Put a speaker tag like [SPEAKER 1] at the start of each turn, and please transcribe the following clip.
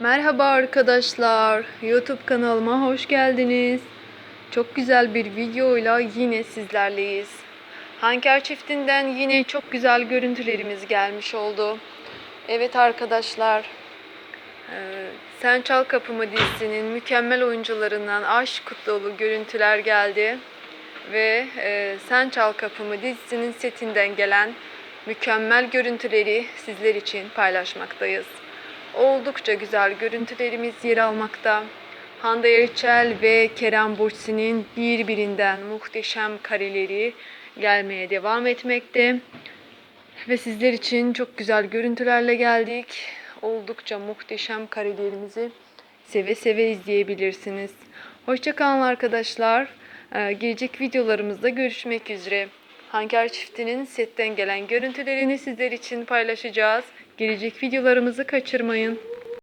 [SPEAKER 1] Merhaba arkadaşlar. YouTube kanalıma hoş geldiniz. Çok güzel bir videoyla yine sizlerleyiz. Hanker çiftinden yine çok güzel görüntülerimiz gelmiş oldu. Evet arkadaşlar. eee, Sen Çal Kapımı dizisinin mükemmel oyuncularından aşk dolu görüntüler geldi. Ve eee, Sen Çal Kapımı dizisinin setinden gelen mükemmel görüntüleri sizler için paylaşmaktayız. Oldukça güzel görüntülerimiz yer almakta. Hande Erçel ve Kerem Bursi'nin birbirinden muhteşem kareleri gelmeye devam etmekte. Ve sizler için çok güzel görüntülerle geldik. Oldukça muhteşem karelerimizi seve seve izleyebilirsiniz. Hoşçakalın arkadaşlar. Ee, gelecek videolarımızda görüşmek üzere. Hanker çiftinin setten gelen görüntülerini sizler için paylaşacağız. Gelecek videolarımızı kaçırmayın.